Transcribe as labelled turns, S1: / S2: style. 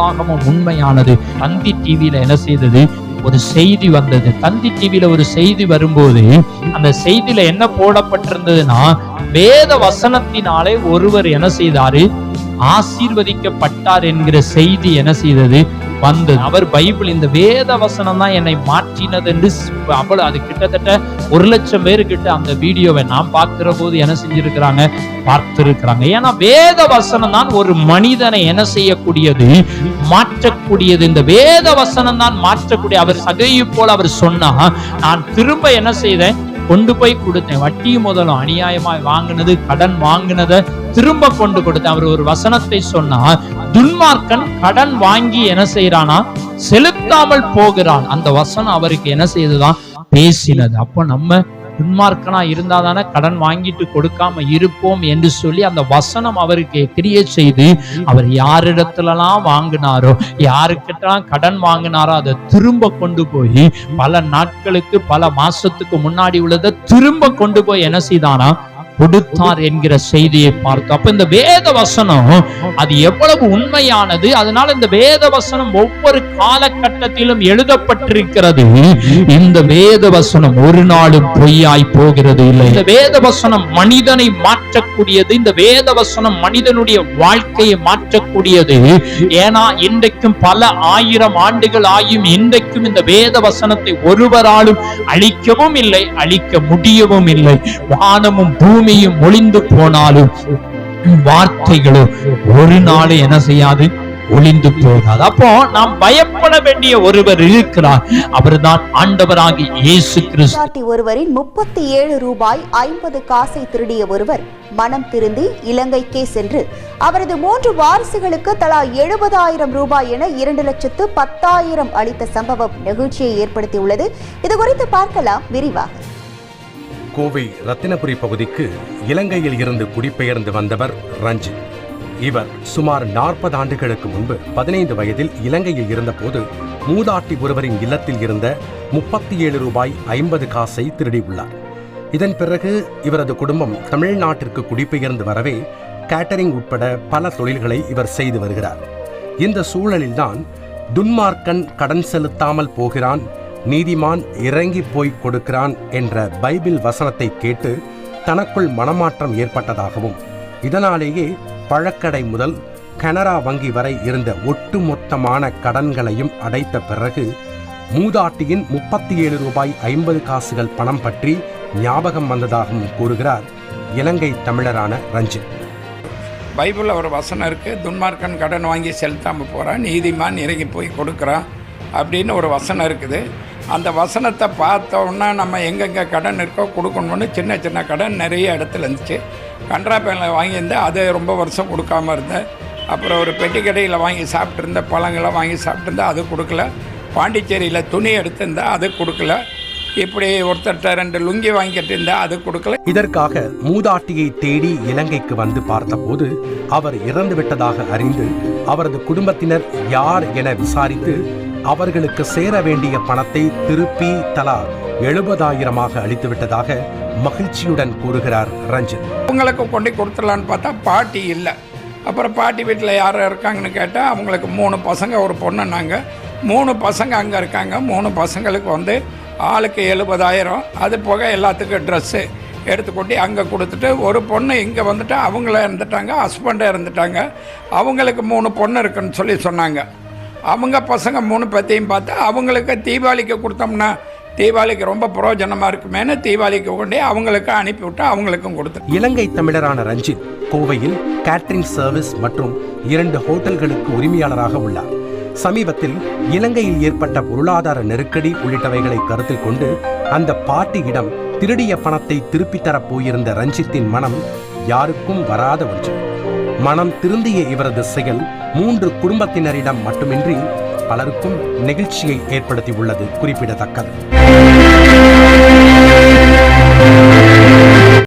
S1: வேதாகமம் உண்மையானது. தந்தி டிவியில என்ன செய்தது? ஒரு செய்தி வந்தது. தந்தி டிவியில ஒரு செய்தி வரும்போது அந்த செய்தியில என்ன போடப்பட்டிருந்ததுன்னா வேத வசனத்தினாலே ஒருவர் என்ன செய்தாரு? ஆசீர்வதிக்கப்பட்டார் என்கிற செய்தி என்ன செய்தது? வந்தது. அவர் பைபிள் இந்த வேத வசனம் தான் என்னை மாற்றினது என்று அவ்வளவு அது கிட்டத்தட்ட ஒரு லட்சம் பேருக்கிட்ட அந்த வீடியோவை நான் பார்க்கிற போது என்ன செஞ்சிருக்கிறாங்க? பார்த்திருக்கிறாங்க. ஏன்னா வேத வசனம் தான் ஒரு மனிதனை என்ன செய்யக்கூடியது? மாற்றக்கூடியது. இந்த வேத வசனம் தான் மாற்றக்கூடிய. அவர் சகையை போல அவர் சொன்னா நான் திரும்ப என்ன செய்தேன்? கொண்டு போய் கொடுத்தேன். வட்டி முதலும் அநியாயமாய் வாங்கினது கடன் வாங்கினதை திரும்ப கொண்டு கொடுத்தேன். அவர் ஒரு வசனத்தை சொன்னா துன்மார்க்கன் கடன் வாங்கி என்ன செய்யறானா செலுத்தாமல் போகிறான். அந்த வசனம் அவருக்கு என்ன செய்ததுதான்? பேசினது. அப்போ நம்ம துன்மார்க்கனா இருந்தா தானே கடன் வாங்கிட்டு கொடுக்காம இருப்போம் என்று சொல்லி அந்த வசனம் அவருக்கு கிரியை செய்து அவர் யாரிடத்துலலாம் வாங்கினாரோ யாருக்கிட்டலாம் கடன் வாங்கினாரோ அதை திரும்ப கொண்டு போய் பல நாட்களுக்கு பல மாசத்துக்கு முன்னாடி உள்ளதை திரும்ப கொண்டு போய் என்ன செய்தானா? கொடுத்தார் என்கிற செய்தியை பார்த்தோம். அப்ப இந்த வேத வசனம் அது எவ்வளவு உண்மையானது? அதனால இந்த வேத வசனம் ஒவ்வொரு காலகட்டத்திலும் எழுதப்பட்டிருக்கிறது. இந்த வேத வசனம் ஒரு நாளும் பொய்யாய் போகிறது இல்லை. இந்த வேத வசனம் மனிதனை மாற்றக்கூடியது இந்த வேத வசனம் மனிதனுடைய வாழ்க்கையை மாற்றக்கூடியது. ஏன்னா இன்றைக்கும் பல ஆயிரம் ஆண்டுகள் ஆயும் இன்றைக்கும் இந்த வேத வசனத்தை ஒருவராலும் அழிக்கவும் இல்லை அழிக்க முடியவும் இல்லை. வானமும் பூமி மகிமையும் ஒளிந்து போனாலும் வார்த்தைகளோ ஒரு நாள் என்ன செய்யாது? ஒளிந்து போகாது. அப்போ நாம் பயப்பட வேண்டிய ஒருவர் இருக்கிறார். அவர்தான் ஆண்டவராகி இயேசு கிறிஸ்து.
S2: ஒருவரின் முப்பத்தி ஏழு ரூபாய் ஐம்பது காசை திருடிய ஒருவர் மனம் திருந்தி இலங்கைக்கே சென்று அவரது மூன்று வாரிசுகளுக்கு தலா எழுபதாயிரம் ரூபாய் என இரண்டு லட்சத்து பத்தாயிரம் அளித்த சம்பவம் நெகிழ்ச்சியை ஏற்படுத்தியுள்ளது. இது குறித்து பார்க்கலாம் விரிவாக.
S3: கோவை ரத்தினபுரி பகுதிக்கு இலங்கையில் இருந்து குடிபெயர்ந்து வந்தவர் ரஞ்சித். இவர் சுமார் நாற்பது ஆண்டுகளுக்கு முன்பு பதினைந்து வயதில் இலங்கையில் இருந்தபோது மூதாட்டி ஒருவரின் இல்லத்தில் இருந்த முப்பத்தி ஏழு ரூபாய் ஐம்பது காசை திருடியுள்ளார். இதன் பிறகு இவரது குடும்பம் தமிழ்நாட்டிற்கு குடிபெயர்ந்து வரவே கேட்டரிங் உட்பட பல தொழில்களை இவர் செய்து வருகிறார். இந்த சூழலில்தான் துன்மார்க்கன் கடன் செலுத்தாமல் போகிறான் நீதிமான் இறங்கி போய் கொடுக்கிறான் என்ற பைபிள் வசனத்தை கேட்டு தனக்குள் மனமாற்றம் ஏற்பட்டதாகவும் இதனாலேயே பழக்கடை முதல் கனரா வங்கி வரை இருந்த ஒட்டுமொத்தமான கடன்களையும் அடைத்த பிறகு மூதாட்டியின் முப்பத்தி ஏழு ரூபாய் ஐம்பது காசுகள் பணம் பற்றி ஞாபகம் வந்ததாகவும் கூறுகிறார் இலங்கை தமிழரான ரஞ்சித்.
S4: பைபிளில் ஒரு வசனம் இருக்குது துன்மார்க்கன் கடன் வாங்கி செலுத்தாமல் போகிறான் நீதிமான் இறங்கி போய் கொடுக்குறான் அப்படின்னு ஒரு வசனம் இருக்குது. அந்த வசனத்தை பார்த்தோன்னா நம்ம எங்கெங்கே கடன் இருக்கோ கொடுக்கணும்னு சின்ன சின்ன கடன் நிறைய இடத்துல இருந்துச்சு. கன்ட்ரா பேனில் வாங்கியிருந்தேன். அது ரொம்ப வருஷம் கொடுக்காம இருந்தேன். அப்புறம் ஒரு பெட்டி கடையில் வாங்கி சாப்பிட்ருந்தேன் பழங்களை வாங்கி சாப்பிட்ருந்தேன் அது கொடுக்கல. பாண்டிச்சேரியில் துணி எடுத்திருந்தேன். அது கொடுக்கல. இப்படி ஒருத்தர்கிட்ட ரெண்டு லுங்கி வாங்கிட்டு இருந்தேன். அது கொடுக்கல.
S3: இதற்காக மூதாட்டியை தேடி இலங்கைக்கு வந்து பார்த்தபோது அவர் இறந்து விட்டதாக அறிந்து அவரது குடும்பத்தினர் யார் என விசாரித்து அவர்களுக்கு சேர வேண்டிய பணத்தை திருப்பி தலா எழுபதாயிரமாக அளித்துவிட்டதாக மகிழ்ச்சியுடன் கூறுகிறார் ரஞ்சித்
S4: அவங்களுக்கு கொண்டு கொடுத்துடலான்னு பார்த்தா பாட்டி இல்லை. அப்புறம் பாட்டி வீட்டில் யார் இருக்காங்கன்னு கேட்டால் அவங்களுக்கு மூணு பசங்க ஒரு பொண்ணுன்னாங்க மூணு பசங்க அங்கே இருக்காங்க. மூணு பசங்களுக்கு வந்து ஆளுக்கு எழுபதாயிரம். அது போக எல்லாத்துக்கும் ட்ரெஸ்ஸு எடுத்து கொட்டி அங்கே கொடுத்துட்டு ஒரு பொண்ணு இங்கே வந்துட்டு அவங்கள இருந்துட்டாங்க ஹஸ்பண்டை இருந்துட்டாங்க. அவங்களுக்கு மூணு பொண்ணு இருக்குன்னு சொல்லி சொன்னாங்க. அவங்க பசங்க மூணு பத்தையும் பார்த்து அவங்களுக்கு தீபாவளிக்கு கொடுத்தோம்னா தீபாவளிக்கு ரொம்ப பிரயோஜனமாக இருக்குமேனு தீபாவளிக்கு கொண்டே அவங்களுக்கு அனுப்பிவிட்டு அவங்களுக்கும் கொடுத்து
S3: இலங்கை தமிழரான ரஞ்சித் கோவையில் கேட்டரிங் சர்வீஸ் மற்றும் இரண்டு ஹோட்டல்களுக்கு உரிமையாளராக உள்ளார். சமீபத்தில் இலங்கையில் ஏற்பட்ட பொருளாதார நெருக்கடி உள்ளிட்டவைகளை கருத்தில் கொண்டு அந்த பாட்டியிடம் திருடிய பணத்தை திருப்பித் தரப் போயிருந்த ரஞ்சித்தின் மனம் யாருக்கும் வராத ஒன்று. மனம் திருந்திய இவரது செயல் மூன்று குடும்பத்தினரிடம் மட்டுமின்றி பலருக்கும் நெகிழ்ச்சியை ஏற்படுத்தியுள்ளது குறிப்பிடத்தக்கது.